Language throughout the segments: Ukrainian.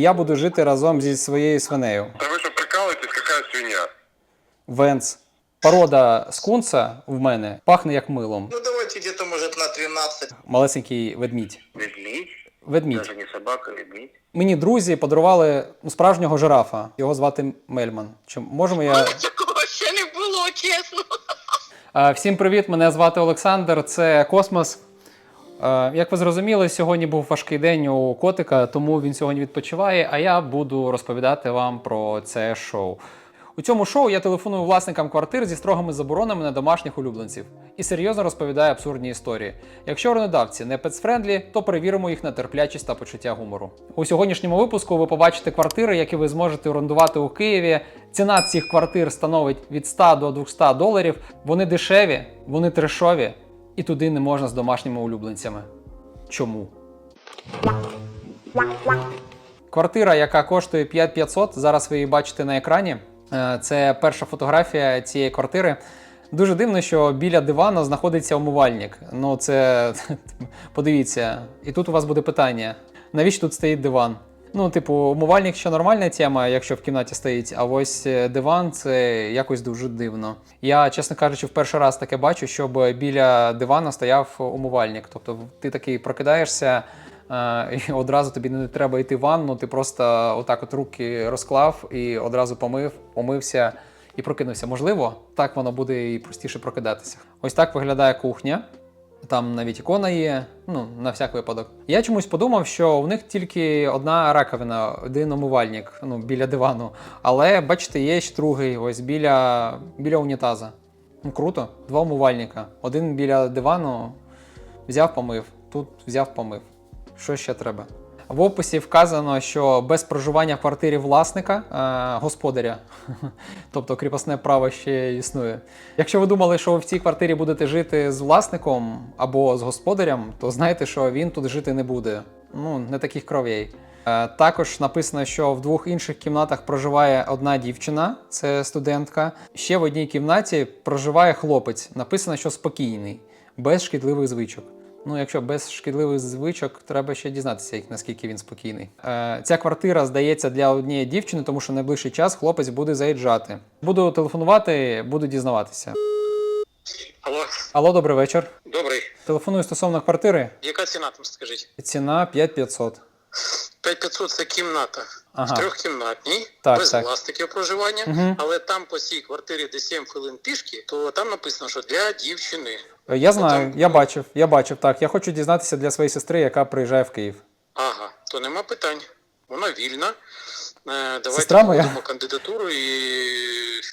Я буду жити разом зі своєю свинею. Да вы что, прикалываетесь? Какая свинья? Венц. Порода скунса в мене пахне як милом. Ну давайте где-то может на 13. Малесенький ведмідь. Ведмідь? Ведмідь. Даже не собака, ведмідь. Мені друзі подарували ну, справжнього жирафа. Його звати Мельман. Чи можемо я. Такого ще не було, чесно. Е, Всім привіт! Мене звати Олександр. Це Космос. Е, Як ви зрозуміли, сьогодні був важкий день у котика, тому він сьогодні відпочиває. А я буду розповідати вам про це шоу. У цьому шоу я телефоную власникам квартир зі строгими заборонами на домашніх улюбленців і серйозно розповідаю абсурдні історії. Якщо орендодавці не пецфрендлі, то перевіримо їх на терплячість та почуття гумору. У сьогоднішньому випуску ви побачите квартири, які ви зможете орендувати у Києві. Ціна цих квартир становить від 100 до 200 доларів. Вони дешеві, вони трешові, і туди не можна з домашніми улюбленцями. Чому? Квартира, яка коштує 5500, зараз ви її бачите на екрані. Е, Це перша фотографія цієї квартири. Дуже дивно, що біля дивану знаходиться умивальник. Ну, це подивіться. І тут у вас буде питання: навіщо тут стоїть диван? Ну, типу, умивальник ще нормальна тема, якщо в кімнаті стоїть, а ось е, диван це якось дуже дивно. Я, чесно кажучи, в перший раз таке бачу, щоб біля дивана стояв умивальник. Тобто ти такий прокидаєшся. Е, І одразу тобі не треба йти в ванну, ти просто отак от руки розклав і одразу помив, помився і прокинувся. Можливо, так воно буде і простіше прокидатися. Ось так виглядає кухня. Там навіть ікона є, ну, на всяк випадок. Я чомусь подумав, що у них тільки одна раковина, один умивальник ну, біля дивану. Але бачите, є ще другий, ось біля, біля унітаза. Ну, круто, два умивальника. Один біля дивану взяв, помив, тут взяв, помив. Що ще треба? В описі вказано, що без проживання в квартирі власника, е, господаря, тобто кріпосне право ще існує. Якщо ви думали, що ви в цій квартирі будете жити з власником або з господарем, то знайте, що він тут жити не буде. Ну, не таких кров'ей. Е, Також написано, що в двох інших кімнатах проживає одна дівчина, це студентка. Ще в одній кімнаті проживає хлопець. Написано, що спокійний, без шкідливих звичок. Ну, якщо без шкідливих звичок, треба ще дізнатися, наскільки він спокійний. Е, ця квартира здається для однієї дівчини, тому що найближчий час хлопець буде заїжджати. Буду телефонувати, буду дізнаватися. Алло, Алло, добрий вечір. добрий. Телефоную стосовно квартири. Яка ціна там, скажіть? Ціна 5500. 5500 це кімната. Ага. В трьохкімнатній, Так, без так. власників проживання, Мгм. але там по цій квартирі, де 7 хвилин пішки, то там написано, що для дівчини. Е, Я знаю, я бачив, я бачив так. Я хочу дізнатися для своєї сестри, яка приїжджає в Київ. Ага, то нема питань. Вона вільна. Е, Давайте Сестра моя? проведемо кандидатуру і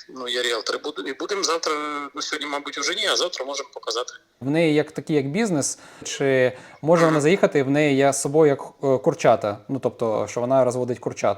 ну, я ріалтор. Буду, і будемо завтра, ну сьогодні, мабуть, вже ні, а завтра можемо показати. В неї як такий як бізнес, чи може вона заїхати? В неї є з собою як е, курчата. Ну тобто, що вона розводить курчат.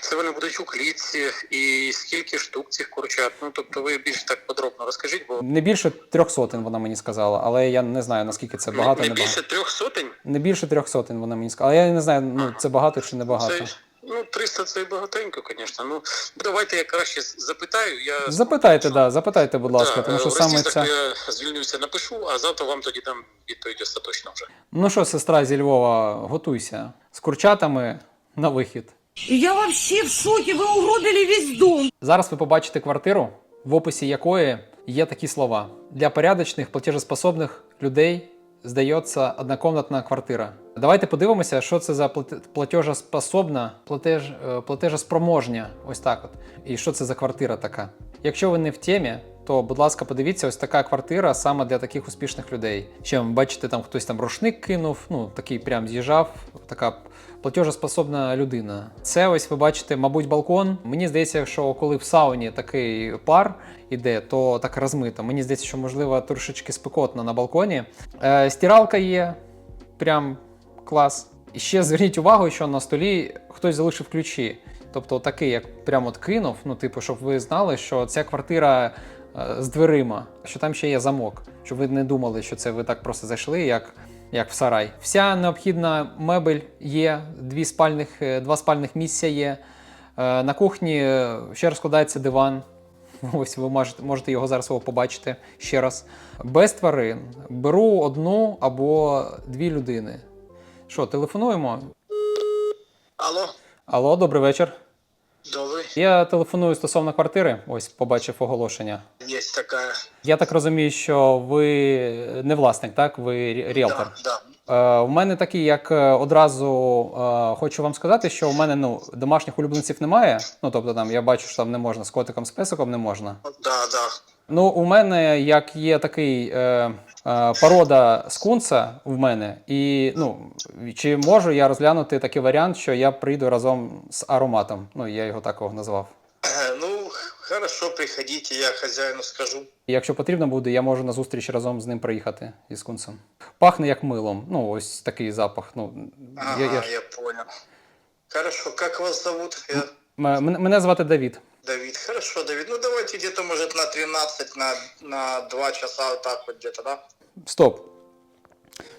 Це вони будуть у клітці, і скільки штук цих курчат. Ну тобто ви більш так подробно розкажіть, бо Не більше трьох сотень вона мені сказала, але я не знаю наскільки це багато. не Не, більше трьох сотень. не більше трьох сотень вона мені сказала. Але я не знаю, ну це багато чи не багато. Це, ну, 300 це і багатенько, звісно. Ну, давайте я краще запитаю. Я Запитайте, да, запитайте, будь ласка, Да, тому що саме ця. я звільнюся, напишу, а завтра вам тоді дам відповідь остаточно вже. Ну що, сестра зі Львова, готуйся з курчатами на вихід. Я вообще в шоке, вы угробили весь дом. Зараз ви побачите квартиру, в описі якої є такі слова: для порядочних платежеспособних людей здається однокомнатна квартира. Давайте подивимося, що це за плате- платежеспособна, платеж, е, платежеспроможня. Ось так от. І що це за квартира така. Якщо ви не в темі, то, будь ласка, подивіться, ось така квартира саме для таких успішних людей. Ще бачите, там хтось там рушник кинув, ну такий прям з'їжджав, така платежеспособна людина. Це ось ви бачите, мабуть, балкон. Мені здається, що коли в сауні такий пар іде, то так розмито. Мені здається, що можливо трошечки спекотно на балконі. Е, стиралка є, прям клас. І ще зверніть увагу, що на столі хтось залишив ключі. Тобто такий, як прямо от кинув, ну, типу, щоб ви знали, що ця квартира е, з дверима, що там ще є замок, щоб ви не думали, що це ви так просто зайшли, як, як в сарай. Вся необхідна мебель є, дві спальних, е, два спальних місця є. Е, На кухні е, ще розкладається диван. Ось ви можете, можете його зараз його побачити ще раз. Без тварин беру одну або дві людини. Що, телефонуємо? Алло, Алло, добрий вечір. Добрый. Я телефоную стосовно квартири. Ось побачив оголошення. Есть такая. Я так розумію, що ви не власник, так? Ви рі- ріелтор. Да, да. Е, у мене такий, як е, одразу е, хочу вам сказати, що у мене ну, домашніх улюбленців немає. Ну тобто там я бачу, що там не можна з котиком, з песиком не можна. Да, да. Ну, у мене як є такий е, порода скунса в мене, і ну чи можу я розглянути такий варіант, що я прийду разом з ароматом. Ну, я його такого назвав. Э, Ну, хорошо, приходите, я хозяину скажу. Якщо потрібно буде, я можу на зустріч разом з ним приїхати із кунсом. Пахне як милом. Ну, ось такий запах. Ну, Ага, я, я, я понял. Хорошо, как вас зовут? Я мене звати Давід. Давид. Хорошо, Давид. Ну, давайте где-то, может, на 13, на, на 2 часа, вот так вот где-то, да? Стоп.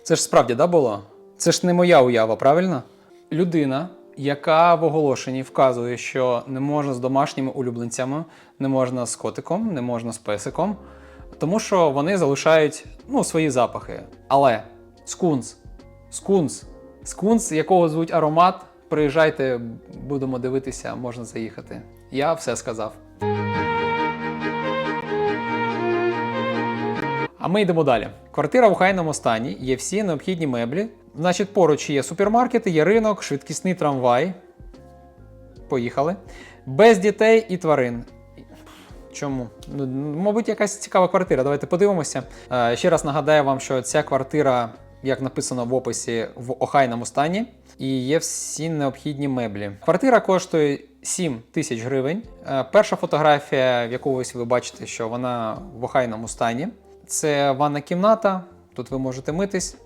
Це ж справді да, було? Це ж не моя уява, правильно? Людина, яка в оголошенні вказує, що не можна з домашніми улюбленцями, не можна з котиком, не можна з песиком, тому що вони залишають ну, свої запахи. Але скунс, скунс, скунс, якого звуть аромат, приїжджайте, будемо дивитися, можна заїхати. Я все сказав. А ми йдемо далі. Квартира в хайному стані, є всі необхідні меблі. Значить, поруч є супермаркети, є ринок, швидкісний трамвай. Поїхали. Без дітей і тварин. Чому? Ну, мабуть, якась цікава квартира. Давайте подивимося. Е, ще раз нагадаю вам, що ця квартира, як написано в описі, в охайному стані. І є всі необхідні меблі. Квартира коштує 7 тисяч гривень. Е, перша фотографія, в яку ось ви бачите, що вона в охайному стані. Це ванна кімната. Тут ви можете митись,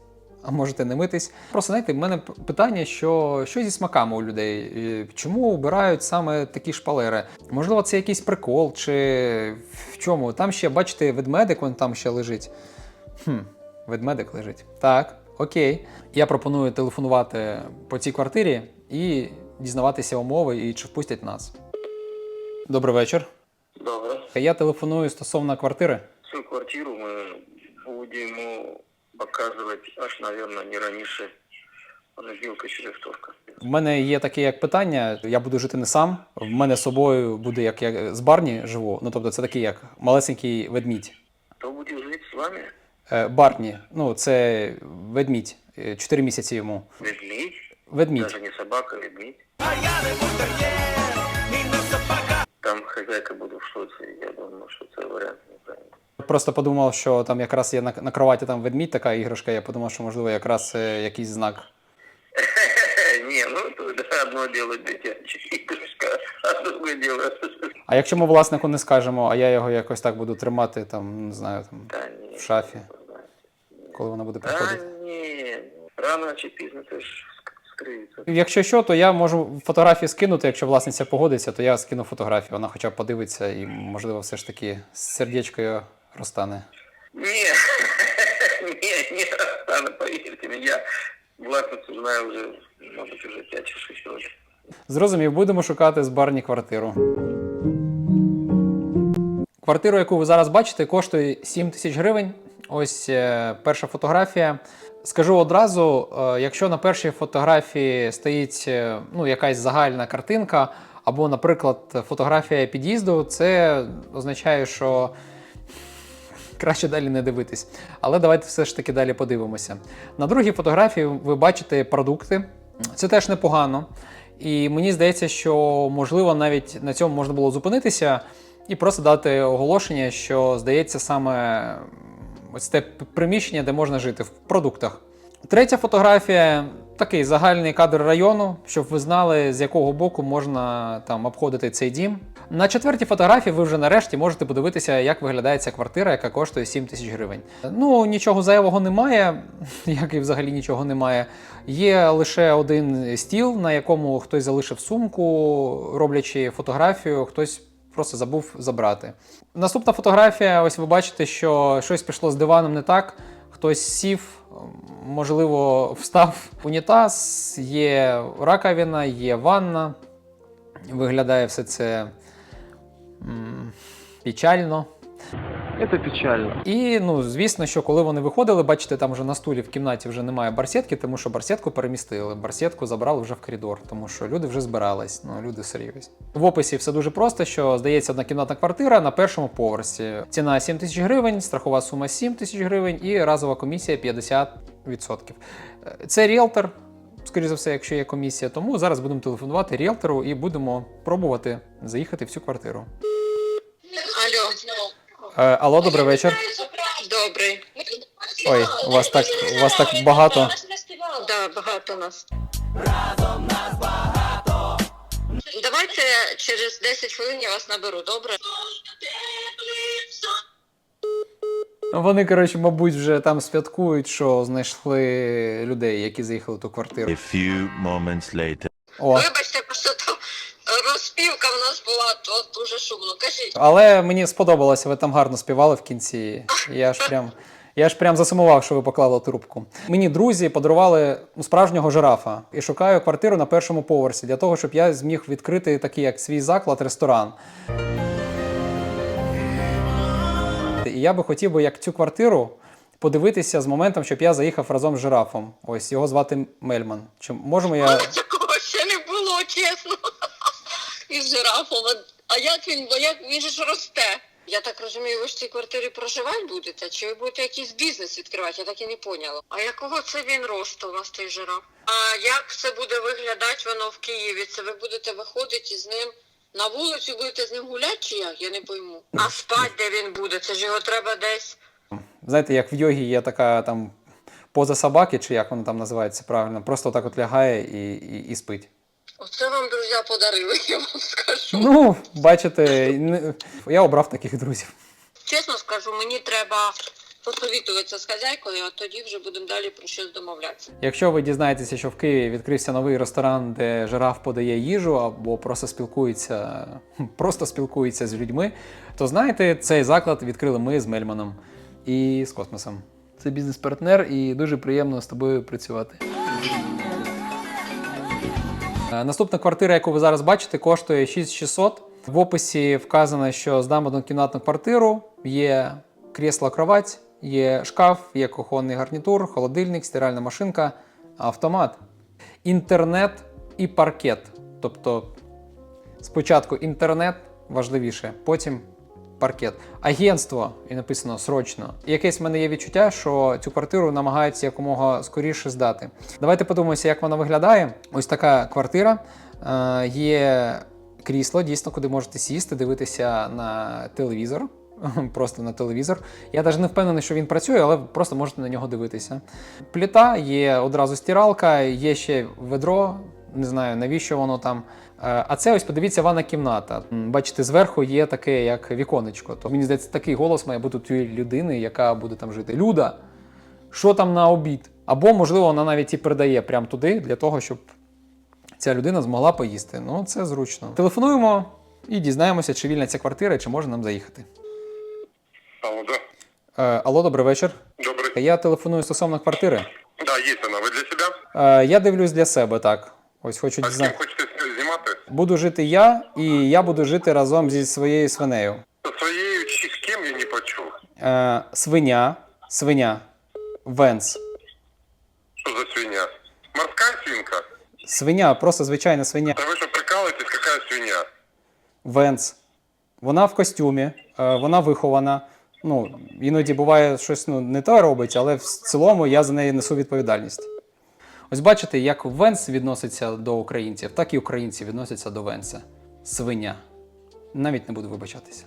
а можете не митись. Просто знаєте, в мене питання, що, що зі смаками у людей? Чому обирають саме такі шпалери? Можливо, це якийсь прикол, чи в чому? Там ще, бачите, ведмедик, він там ще лежить. Хм, ведмедик лежить. Так, окей. Я пропоную телефонувати по цій квартирі і дізнаватися умови і чи впустять нас. Добрий вечір. Добре. Я телефоную стосовно квартири. Цю квартиру ми будемо показувати аж, мабуть, не раніше понеділка чи вівторка. В мене є таке як питання. Я буду жити не сам. В мене з собою буде як я з Барні живу. Ну тобто, це такий як малесенький ведмідь. Хто буде жити з вами? Е, Барні, ну це ведмідь. Е, Чотири місяці йому. Ведмідь? Ведмідь. Даже не собака, ведмідь. Там хозяйка буде в шоці, я думаю, що це варіант неправильний. Просто подумав, що там якраз є на, на кроваті там ведмідь, така іграшка. Я подумав, що можливо якраз е, якийсь знак. Не, ну то да, одно дело дитяча іграшка, а друге дело. А якщо ми власнику не скажемо, а я його якось так буду тримати, там не знаю, там Та ні. в шафі, коли вона буде приходити. ні, рано чи пізно це ж скриється. Якщо що, то я можу фотографії скинути. Якщо власниця погодиться, то я скину фотографію. Вона хоча б подивиться і, можливо, все ж таки з сердечкою розтане. Ні, ні, ні, Растана, повірте мені, я власницю знаю вже, мабуть, вже 5 чи 6 років. Зрозумів, будемо шукати з барні квартиру. Квартиру, яку ви зараз бачите, коштує 7 тисяч гривень. Ось е, перша фотографія. Скажу одразу: е, якщо на першій фотографії стоїть е, ну, якась загальна картинка, або, наприклад, фотографія під'їзду, це означає, що краще далі не дивитись. Але давайте все ж таки далі подивимося. На другій фотографії ви бачите продукти. Це теж непогано. І мені здається, що можливо навіть на цьому можна було зупинитися і просто дати оголошення, що здається саме ось те приміщення, де можна жити в продуктах. Третя фотографія такий загальний кадр району, щоб ви знали, з якого боку можна там обходити цей дім. На четвертій фотографії ви вже нарешті можете подивитися, як виглядає ця квартира, яка коштує 7 тисяч гривень. Ну нічого зайвого немає, як і взагалі нічого немає. Є лише один стіл, на якому хтось залишив сумку, роблячи фотографію, хтось просто забув забрати. Наступна фотографія, ось ви бачите, що щось пішло з диваном не так. Хтось сів, можливо, встав унітаз, є раковина, є ванна. Виглядає все це печально. Это печально. І ну, звісно, що коли вони виходили, бачите, там вже на стулі в кімнаті вже немає барсетки, тому що барсетку перемістили. Барсетку забрали вже в коридор, тому що люди вже збирались. Ну, люди серйозні. В описі все дуже просто, що здається однокімнатна квартира на першому поверсі. Ціна 7 тисяч гривень, страхова сума 7 тисяч гривень і разова комісія 50%. Е, Це ріелтор. Скоріше за все, якщо є комісія, тому зараз будемо телефонувати ріелтору і будемо пробувати заїхати в цю квартиру. Алло. Е, добрий вечір. Добрий. Ой, у вас так, у вас так багато. Да, багато нас. Разом нас багато. Давайте через 10 хвилин я вас наберу, добре? Вони, коротше, мабуть, вже там святкують, що знайшли людей, які заїхали в ту квартиру. A few moments later. О, Вибачте, просто то розпівка в нас була, то дуже шумно. Кажіть. але мені сподобалося, ви там гарно співали в кінці. Я ж прям. Я ж прям засумував, що ви поклали трубку. Мені друзі подарували ну, справжнього жирафа і шукаю квартиру на першому поверсі для того, щоб я зміг відкрити такий як свій заклад, ресторан. І я би хотів би як цю квартиру подивитися з моментом, щоб я заїхав разом з жирафом. Ось його звати Мельман. Чи можемо я. Такого ще не було, чесно. Із жирафом. А як він, бо як він ж росте? Я так розумію, ви ж в цій квартирі проживати будете? Чи ви будете якийсь бізнес відкривати? Я так і не поняла. А якого це він росту у вас той жираф? А як це буде виглядати воно в Києві? Це ви будете виходити з ним на вулицю, будете з ним гуляти чи як? Я не пойму. А спать де він буде? Це ж його треба десь. Знаєте, як в йогі є така там поза собаки, чи як воно там називається правильно, просто так от лягає і, і, і спить. Оце вам друзі подарили, я вам скажу. Ну, бачите, не- я обрав таких друзів. Чесно скажу, мені треба посовітуватися з хазяйкою, а тоді вже будемо далі про щось домовлятися. Якщо ви дізнаєтеся, що в Києві відкрився новий ресторан, де жираф подає їжу або просто спілкується, просто спілкується з людьми, то знаєте, цей заклад відкрили ми з Мельманом і з космосом. Це бізнес-партнер, і дуже приємно з тобою працювати. Е, Наступна квартира, яку ви зараз бачите, коштує 6600. В описі вказано, що здам однокімнатну квартиру, є крісло-кровать, є шкаф, є кухонний гарнітур, холодильник, стиральна машинка, автомат, інтернет і паркет. Тобто спочатку інтернет важливіше, потім паркет. Агентство, і написано срочно. І якесь в мене є відчуття, що цю квартиру намагаються якомога скоріше здати. Давайте подивимося, як вона виглядає. Ось така квартира. Е, є крісло, дійсно, куди можете сісти, дивитися на телевізор. Просто на телевізор. Я навіть не впевнений, що він працює, але просто можете на нього дивитися. Пліта, є одразу стиралка, є ще ведро, не знаю навіщо воно там. Е, А це ось подивіться ванна кімната. Бачите, зверху є таке, як віконечко. То мені здається, такий голос має бути у тієї людини, яка буде там жити. Люда, що там на обід? Або, можливо, вона навіть і передає прямо туди для того, щоб ця людина змогла поїсти. Ну, це зручно. Телефонуємо і дізнаємося, чи вільна ця квартира, чи може нам заїхати. Алло, да. Е, алло, добрий вечір. Добрый. Я телефоную стосовно квартири. Да, есть она. Вы для себя? Е, я дивлюсь для себе так. Ось хочу А Буду жити я, і я буду жити разом зі своєю свинею. Со своєю чи з ким я не почув. Е, свиня, свиня, венс. Що за свиня? Морська свинка? Свиня, просто звичайна свиня. Та ви що прикалуєтесь, яка свиня? Венс. Вона в костюмі, е, вона вихована. Ну, іноді буває щось ну, не те робить, але в цілому я за неї несу відповідальність. Ось бачите, як Венс відноситься до українців, так і українці відносяться до Венса. Свиня. Навіть не буду вибачатися.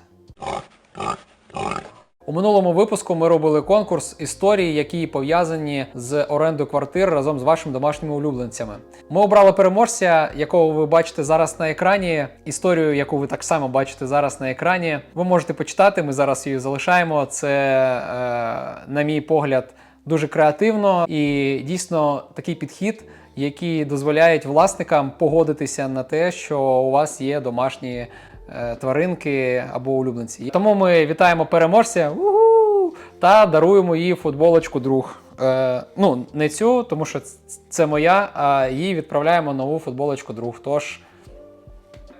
У минулому випуску ми робили конкурс історії, які пов'язані з орендою квартир разом з вашими домашніми улюбленцями. Ми обрали переможця, якого ви бачите зараз на екрані. Історію, яку ви так само бачите зараз на екрані. Ви можете почитати. Ми зараз її залишаємо. Це, е, на мій погляд, дуже креативно і дійсно такий підхід, який дозволяють власникам погодитися на те, що у вас є домашні е, тваринки або улюбленці. Тому ми вітаємо переможця Уху! та даруємо їй футболочку друг. Е, ну, не цю, тому що це моя, а їй відправляємо нову футболочку друг. Тож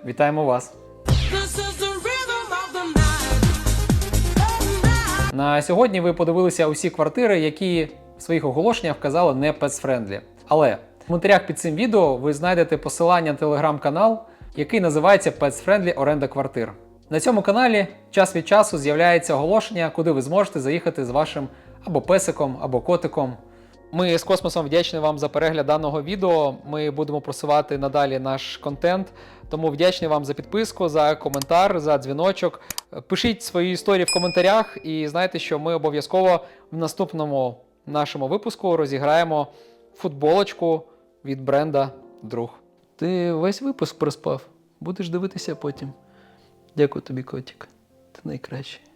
вітаємо вас. На сьогодні ви подивилися усі квартири, які в своїх оголошеннях вказали не pets-friendly. Але в коментарях під цим відео ви знайдете посилання на телеграм-канал, який називається Pets Friendly оренда квартир. На цьому каналі час від часу з'являється оголошення, куди ви зможете заїхати з вашим або песиком, або котиком. Ми з космосом вдячні вам за перегляд даного відео. Ми будемо просувати надалі наш контент. Тому вдячні вам за підписку, за коментар, за дзвіночок. Пишіть свої історії в коментарях і знайте, що ми обов'язково в наступному нашому випуску розіграємо футболочку від бренда Друг. Ти весь випуск проспав. Будеш дивитися потім. Дякую тобі, котик. Ти найкращий.